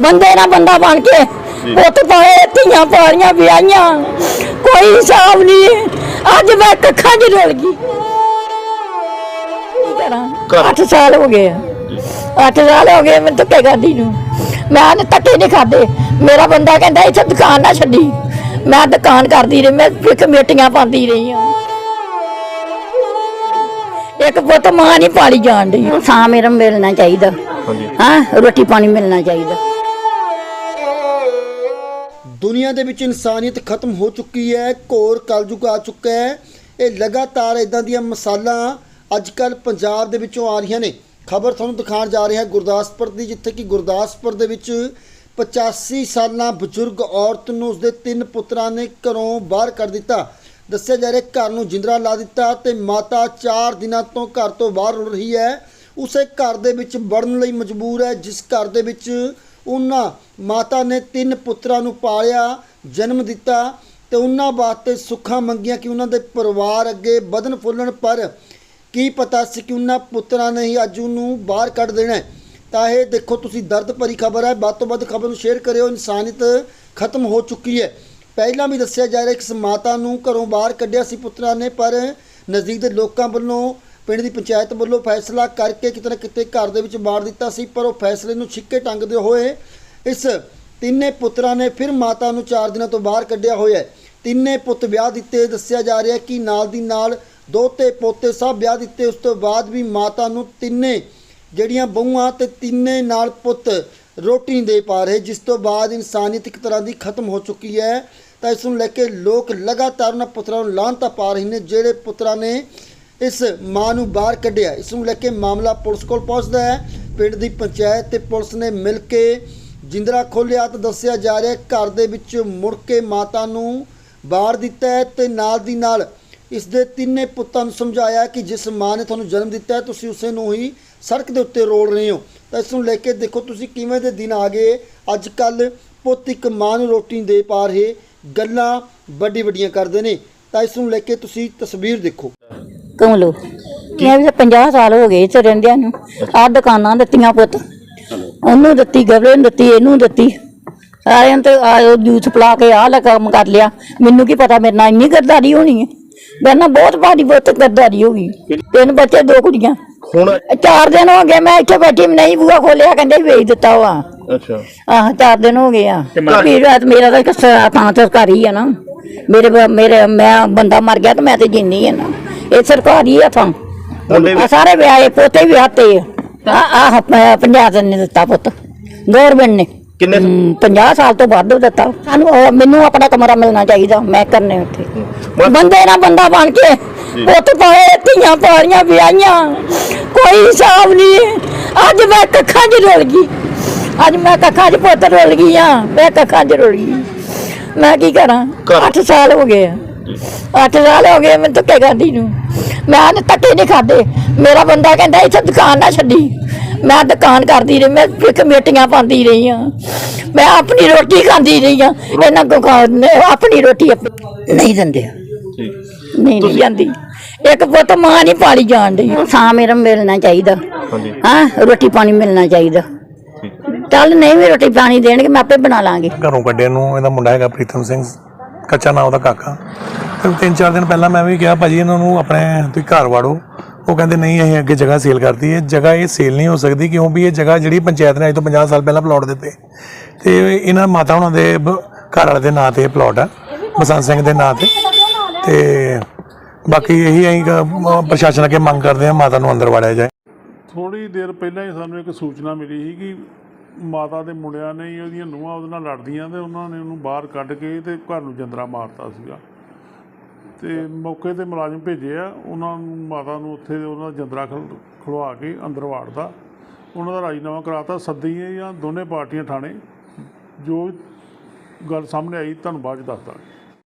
ਬੰਦੇ ਨਾ ਬੰਦਾ ਬਣ ਕੇ ਪੁੱਤ ਪਾਏ ਧੀਆਂ ਪਾਲੀਆਂ ਵਿਆਹੀਆਂ। ਕੋਈ ਹਿਸਾਬ ਨਹੀਂ। ਅੱਜ ਮੈਂ ਕੱਖਾਂ 'ਚ ਰੁਲ ਗਈ। ਕੀ ਕਰਾਂ? ਘਰ- 8 ਸਾਲ ਹੋ ਗਏ 8 ਸਾਲ ਹੋ ਗਏ ਮੈਂ ਧੱਕੇ ਖਾਦੀ ਨੂੰ। ਮੈਂ ਨੇ ਧੱਕੇ ਨਹੀਂ ਖਾਦੇ ਮੇਰਾ ਬੰਦਾ ਕਹਿੰਦਾ ਇੱਥੇ ਦੁਕਾਨ ਨਾ ਛੱਡੀ। ਮੈਂ ਦੁਕਾਨ ਕਰਦੀ ਰਹੀ ਮੈਂ ਕਮੇਟੀਆਂ ਪਾਉਂਦੀ ਰਹੀ ਹਾਂ। ਇੱਕ ਪੁੱਤ ਮਾਂ ਨਹੀਂ ਪਾਲੀ ਜਾਣ ਦੀ ਸਾਂ ਮੇਰਾ ਮਿਲਣਾ ਚਾਹੀਦਾ। ਹਾਂ ਰੋਟੀ ਪਾਣੀ ਮਿਲਣਾ ਚਾਹੀਦਾ। ਦੁਨੀਆ ਦੇ ਵਿੱਚ ਇਨਸਾਨੀਅਤ ਖਤਮ ਹੋ ਚੁੱਕੀ ਹੈ, ਘੋਰ ਕਲਯੁਗ ਆ ਚੁੱਕਾ ਹੈ। ਇਹ ਲਗਾਤਾਰ ਇਦਾਂ ਦੀਆਂ ਮਸਾਲਾਂ ਅੱਜ ਕੱਲ ਪੰਜਾਬ ਦੇ ਵਿੱਚੋਂ ਆ ਰਹੀਆਂ ਨੇ। ਖਬਰ ਤੁਹਾਨੂੰ ਦਿਖਾਉਣ ਜਾ ਰਿਹਾ ਗੁਰਦਾਸਪੁਰ ਦੀ, ਜਿੱਥੇ ਕਿ ਗੁਰਦਾਸਪੁਰ ਦੇ ਵਿੱਚ 85 ਸਾਲਾਂ ਬਜ਼ੁਰਗ ਔਰਤ ਨੂੰ ਉਸਦੇ ਤਿੰਨ ਪੁੱਤਰਾਂ ਨੇ ਘਰੋਂ ਬਾਹਰ ਕਰ ਦਿੱਤਾ। ਦੱਸਿਆ ਜਾ ਰਿਹਾ ਘਰ ਨੂੰ ਜਿੰਦਰਾ ਲਾ ਦਿੱਤਾ ਤੇ ਮਾਤਾ 4 ਦਿਨਾਂ ਤੋਂ ਘਰ ਤੋਂ ਬਾਹਰ ਰੁਲ ਰਹੀ ਹੈ। ਉਸੇ ਘਰ ਦੇ ਵਿੱਚ ਵੜਨ ਲਈ ਮਜਬੂਰ ਹੈ, ਜਿਸ ਘਰ ਦੇ ਵਿੱਚ ਉਹਨਾਂ ਮਾਤਾ ਨੇ ਤਿੰਨ ਪੁੱਤਰਾਂ ਨੂੰ ਪਾਲਿਆ, ਜਨਮ ਦਿੱਤਾ ਤੇ ਉਹਨਾਂ ਵਾਸਤੇ ਸੁੱਖਾਂ ਮੰਗੀਆਂ ਕਿ ਉਹਨਾਂ ਦੇ ਪਰਿਵਾਰ ਅੱਗੇ ਵਧਣ ਫੁੱਲਣ। ਪਰ ਕੀ ਪਤਾ ਸੀ ਕਿ ਉਹਨਾਂ ਪੁੱਤਰਾਂ ਨੇ ਹੀ ਅੱਜ ਉਹਨੂੰ ਬਾਹਰ ਕੱਢ ਦੇਣਾ ਤਾਂ ਇਹ ਦੇਖੋ, ਤੁਸੀਂ ਦਰਦ ਭਰੀ ਖਬਰ ਹੈ। ਵੱਧ ਤੋਂ ਵੱਧ ਖਬਰ ਨੂੰ ਸ਼ੇਅਰ ਕਰਿਓ। ਇਨਸਾਨੀਅਤ ਖਤਮ ਹੋ ਚੁੱਕੀ ਹੈ। ਪਹਿਲਾਂ ਵੀ ਦੱਸਿਆ ਜਾ ਰਿਹਾ ਕਿ ਇਸ ਮਾਤਾ ਨੂੰ ਘਰੋਂ ਬਾਹਰ ਕੱਢਿਆ ਸੀ ਪੁੱਤਰਾਂ ਨੇ, ਪਰ ਨਜ਼ਦੀਕ ਦੇ ਲੋਕਾਂ ਵੱਲੋਂ ਪਿੰਡ ਦੀ ਪੰਚਾਇਤ ਵੱਲੋਂ ਫੈਸਲਾ ਕਰਕੇ ਕਿਤੇ ਨਾ ਕਿਤੇ ਘਰ ਦੇ ਵਿੱਚ ਮਾਰ ਦਿੱਤਾ ਸੀ, ਪਰ ਉਹ ਫੈਸਲੇ ਨੂੰ ਛਿੱਕੇ ਟੰਗਦੇ ਹੋਏ ਇਸ ਤਿੰਨੇ ਪੁੱਤਰਾਂ ਨੇ ਫਿਰ ਮਾਤਾ ਨੂੰ 4 ਦਿਨਾਂ ਤੋਂ ਬਾਹਰ ਕੱਢਿਆ ਹੋਇਆ ਹੈ। ਤਿੰਨੇ ਪੁੱਤ ਵਿਆਹ ਦਿੱਤੇ, ਦੱਸਿਆ ਜਾ ਰਿਹਾ ਕਿ ਨਾਲ ਦੀ ਨਾਲ ਦੋਤੇ ਪੋਤੇ ਸਭ ਵਿਆਹ ਦਿੱਤੇ, ਉਸ ਤੋਂ ਬਾਅਦ ਵੀ ਮਾਤਾ ਨੂੰ ਤਿੰਨੇ ਜਿਹੜੀਆਂ ਬਹੂਆਂ ਤੇ ਤਿੰਨੇ ਨਾਲ ਪੁੱਤ ਰੋਟੀ ਨਹੀਂ ਦੇ ਪਾ ਰਹੇ, ਜਿਸ ਤੋਂ ਬਾਅਦ ਇਨਸਾਨੀਅਤ ਇੱਕ ਤਰ੍ਹਾਂ ਦੀ ਖਤਮ ਹੋ ਚੁੱਕੀ ਹੈ। ਤਾਂ ਇਸ ਨੂੰ ਲੈ ਕੇ ਲੋਕ ਲਗਾਤਾਰ ਉਹਨਾਂ ਪੁੱਤਰਾਂ ਨੂੰ ਲਾਹਨਤਾਂ ਪਾ ਰਹੇ ਨੇ, ਜਿਹੜੇ ਪੁੱਤਰਾਂ ਨੇ ਇਸ ਮਾਂ ਨੂੰ ਬਾਹਰ ਕੱਢਿਆ। ਇਸ ਨੂੰ ਲੈ ਕੇ ਮਾਮਲਾ ਪੁਲਿਸ ਕੋਲ ਪਹੁੰਚਦਾ ਹੈ। ਪਿੰਡ ਦੀ ਪੰਚਾਇਤ ਤੇ ਪੁਲਿਸ ਨੇ ਮਿਲ ਕੇ ਜਿੰਦਰਾ ਖੋਲਿਆ ਤਾਂ ਦੱਸਿਆ ਜਾ ਰਿਹਾ ਘਰ ਦੇ ਵਿੱਚ ਮੁੜ ਕੇ ਮਾਤਾ ਨੂੰ ਬਾਹਰ ਦਿੱਤਾ ਹੈ ਤੇ ਨਾਲ ਦੀ ਨਾਲ ਇਸ ਦੇ ਤਿੰਨੇ ਪੁੱਤਾਂ ਨੂੰ ਸਮਝਾਇਆ ਕਿ ਜਿਸ ਮਾਂ ਨੇ ਤੁਹਾਨੂੰ ਜਨਮ ਦਿੱਤਾ ਹੈ, ਤੁਸੀਂ ਉਸੇ ਨੂੰ ਹੀ ਸੜਕ ਦੇ ਉੱਤੇ ਰੋਲ ਰਹੇ ਹੋ। ਤਾਂ ਇਸ ਨੂੰ ਲੈ ਕੇ ਦੇਖੋ ਤੁਸੀਂ ਕਿਵੇਂ ਦੇ ਦਿਨ ਆ ਗਏ। ਅੱਜ ਕੱਲ ਪੁੱਤ ਇੱਕ ਮਾਂ ਨੂੰ ਰੋਟੀ ਦੇ ਪਾ ਰਹੇ। ਗੱਲਾਂ ਵੱਡੀ ਵੱਡੀਆਂ ਕਰਦੇ ਨੇ। ਤਾਂ ਇਸ ਨੂੰ ਲੈ ਕੇ ਤੁਸੀਂ ਤਸਵੀਰ ਦੇਖੋ। ਕਮਲੋ ਮੈਂ ਵੀ 50 ਸਾਲ ਹੋ ਗਏ ਇੱਥੇ ਰਹਿੰਦਿਆਂ ਨੂੰ। ਆਹ ਦੁਕਾਨਾਂ ਦਿੱਤੀਆਂ ਪੁੱਤ। ਉਹਨੂੰ ਦਿੱਤੀ ਗਵਲੇ ਨੂੰ ਦਿੱਤੀ ਇਹਨੂੰ ਦਿੱਤੀ। ਸਾਰਿਆਂ ਤੇ ਆਹ ਜੂਸ ਪਲਾ ਕੇ ਆਹ ਲੈ ਕੰਮ ਕਰ ਲਿਆ। ਮੈਨੂੰ ਕੀ ਪਤਾ ਮੇਰੇ ਨਾਲ ਇੰਨੀ ਗਰਦਾਰੀ ਹੋਣੀ ਹੈ। ਮੇਰੇ ਨਾਲ ਬਹੁਤ ਭਾਰੀ ਬਹੁਤ ਗਰਦਾਰੀ ਹੋ ਗਈ। ਤਿੰਨ ਬੱਚੇ ਦੋ ਕੁੜੀਆਂ। ਹੁਣ ਚਾਰ ਦਿਨ ਹੋ ਗਏ ਮੈਂ ਇੱਥੇ ਬੈਠੀ ਨਹੀਂ ਬੂਆ ਖੋਲਿਆ ਕਹਿੰਦੇ ਵੇਚ ਦਿੱਤਾ ਵਾ। ਅੱਛਾ। ਆਹ ਚਾਰ ਦਿਨ ਹੋ ਗਏ ਆ। ਮੇਰਾ ਮੇਰਾ ਤਾਂ ਇੱਕ ਸ- ਥਾਂ ਸਰਕਾਰੀ ਆ ਨਾ। ਮੇਰੇ ਮੇਰੇ ਮੈਂ ਬੰਦਾ ਮਰ ਗਿਆ ਤਾਂ ਮੈਂ ਤੇ ਜਿੰਨੀ ਆ ਨਾ। ਇਹ ਸਰਕਾਰੀ ਆ ਥਾਂ ਮੁੰਡੇ ਵੀ- ਸਾਰੇ ਵਿਆਹੇ ਪੋਤੇ ਵੀ ਆਤੇ ਆ। ਆਹ ਪ- ਪੰਜਾਹ ਦਿਨ ਨੇ ਦਿੱਤਾ ਪੁੱਤ। ਗੌਰਮੈਂਟ ਨੇ। ਕਿੰਨੇ ਹਮ, 50 ਸਾਲ ਤੋਂ ਵੱਧ ਦਿੱਤਾ। ਸਾਨੂੰ ਉਹ- ਮੈਨੂੰ ਆਪਣਾ ਕਮਰਾ ਮਿਲਣਾ ਚਾਹੀਦਾ। ਮੈਂ ਕਰਨੇ ਉੱਥੇ। ਬੰਦੇ ਨਾ ਬੰਦਾ ਬਣ ਕੇ ਪੁੱਤ ਪਾਏ ਧੀਆਂ ਪਾਲੀਆਂ ਵਿਆਹੀਆਂ। ਕੋਈ ਹਿਸਾਬ ਨਹੀਂ ਅੱਜ ਮੈਂ ਕੱਖਾਂ 'ਚ ਰੁਲ ਗਈ। ਅੱਜ ਮੈਂ ਕੱਖਾਂ 'ਚ ਪੁੱਤ ਰੁਲ ਗਈ ਆ। ਮੈਂ ਕੱਖਾਂ 'ਚ ਰੁਲ ਗਈ। ਮੈਂ ਕੀ ਕਰਾਂ? ਘਰ- 8 ਸਾਲ ਹੋ ਗਏ ਆ। 8 ਸਾਲ ਹੋ ਗਏ ਮੈਨੂੰ ਧੱਕੇ ਖਾਦੀ ਨੂੰ। ਮੈਂ ਨੇ ਧੱਕੇ ਨਹੀਂ ਖਾਦੇ। ਮੇਰਾ ਬੰਦਾ ਕਹਿੰਦਾ ਇੱਥੇ ਦੁਕਾਨ ਨਾ ਛੱਡੀ। ਮੈਂ ਦੁਕਾਨ ਕਰਦੀ ਰਹੀ ਮੈਂ ਕਮੇਟੀਆਂ ਪਾਉਂਦੀ ਰਹੀ ਆ ਮੈਂ ਆਪਣੀ ਰੋਟੀ ਖਾਂਦੀ ਰਹੀ ਆ ਇਹਨਾਂ ਕੋ ਆਪਣੀ ਰੋਟੀ ਨਹੀਂ ਦਿੰਦੇ। ਨਹੀਂ ਨਹੀਂ ਜਾਂਦੀ। ਇੱਕ ਪੁੱਤ ਮਾਂ ਨਹੀਂ ਪਾਲੀ ਜਾਣ ਦੀ। ਸਾਂ ਮੇਰਾ ਮਿਲਣਾ ਚਾਹੀਦਾ। ਹਾਂ ਰੋਟੀ ਪਾਣੀ ਮਿਲਣਾ ਚਾਹੀਦਾ। ਚੱਲ ਨਹੀਂ ਵੀ ਰੋਟੀ ਪਾਣੀ ਦੇਣਗੇ ਮੈਂ ਆਪੇ ਬਣਾ ਲਾਂਗੀ। ਘਰੋਂ ਕੱਢੇ ਨੂੰ ਇਹਦਾ ਮੁੰਡਾ ਹੈਗਾ ਪ੍ਰੀਤਮ ਸਿੰਘ। ਕੱਚਾ ਨਾਂ ਉਹਦਾ ਕਾਕਾ। ਤੇ ਤਿੰਨ ਚਾਰ ਦਿਨ ਪਹਿਲਾਂ ਮੈਂ ਵੀ ਕਿਹਾ, ਭਾਜੀ, ਇਹਨਾਂ ਨੂੰ ਆਪਣੇ ਤੁਸੀਂ ਘਰ ਵਾੜੋ। ਉਹ ਕਹਿੰਦੇ, ਨਹੀਂ, ਅਸੀਂ ਅੱਗੇ ਜਗ੍ਹਾ ਸੇਲ ਕਰਤੀ ਹੈ। ਜਗ੍ਹਾ ਇਹ ਸੇਲ ਨਹੀਂ ਹੋ ਸਕਦੀ ਕਿਉਂ ਵੀ ਇਹ ਜਗ੍ਹਾ ਜਿਹੜੀ ਪੰਚਾਇਤ ਨੇ ਅੱਜ ਤੋਂ 50 ਸਾਲ ਪਹਿਲਾਂ ਪਲਾਟ ਦਿੱਤੇ। ਤੇ ਇਹਨਾਂ ਮਾਤਾ ਉਹਨਾਂ ਦੇ ਘਰ ਵਾਲੇ ਦੇ ਨਾਂ ਤੇ ਇਹ ਪਲਾਟ ਆ, ਬਸੰਤ ਸਿੰਘ ਦੇ ਨਾਂ ਤੇ। ਤੇ ਬਾਕੀ ਇਹੀ ਅਸੀਂ ਪ੍ਰਸ਼ਾਸਨ ਅੱਗੇ ਮੰਗ ਕਰਦੇ ਹਾਂ ਮਾਤਾ ਨੂੰ ਅੰਦਰ ਵਾੜਿਆ ਜਾਏ। ਥੋੜੀ ਦੇਰ ਪਹਿਲਾਂ ਹੀ ਸਾਨੂੰ ਇੱਕ ਸੂਚਨਾ ਮਿਲੀ ਸੀ ਕਿ ਮਾਤਾ ਦੇ ਮੁੰਡਿਆਂ ਨੇ ਹੀ ਉਹਦੀਆਂ ਨੂੰਹਾਂ ਉਹਦੇ ਨਾਲ ਲੜਦੀਆਂ ਤੇ ਉਹਨਾਂ ਨੇ ਉਹਨੂੰ ਬਾਹਰ ਕੱਢ ਕੇ ਤੇ ਘਰ ਨੂੰ ਜੰਦਰਾ ਮਾਰਤਾ ਸੀਗਾ। ਤੇ ਮੌਕੇ ਤੇ ਮੁਲਾਜ਼ਮ ਭੇਜੇ ਆ, ਉਹਨਾਂ ਨੂੰ, ਮਾਤਾ ਨੂੰ ਉੱਥੇ ਉਹਨਾਂ ਦਾ ਜੰਦਰਾ ਖਲ- ਖਲਵਾ ਕੇ ਅੰਦਰ ਵਾੜਦਾ ਉਹਨਾਂ ਦਾ ਰਾਜੀਨਾਮਾ ਕਰਾਤਾ, ਸੱਦੀ ਜਾਂ ਦੋਨੇ ਪਾਰਟੀਆਂ ਥਾਣੇ। ਜੋ ਗੱਲ ਸਾਹਮਣੇ ਆਈ ਤੁਹਾਨੂੰ ਬਾਅਦ ਚ ਦੱਸਦਾ।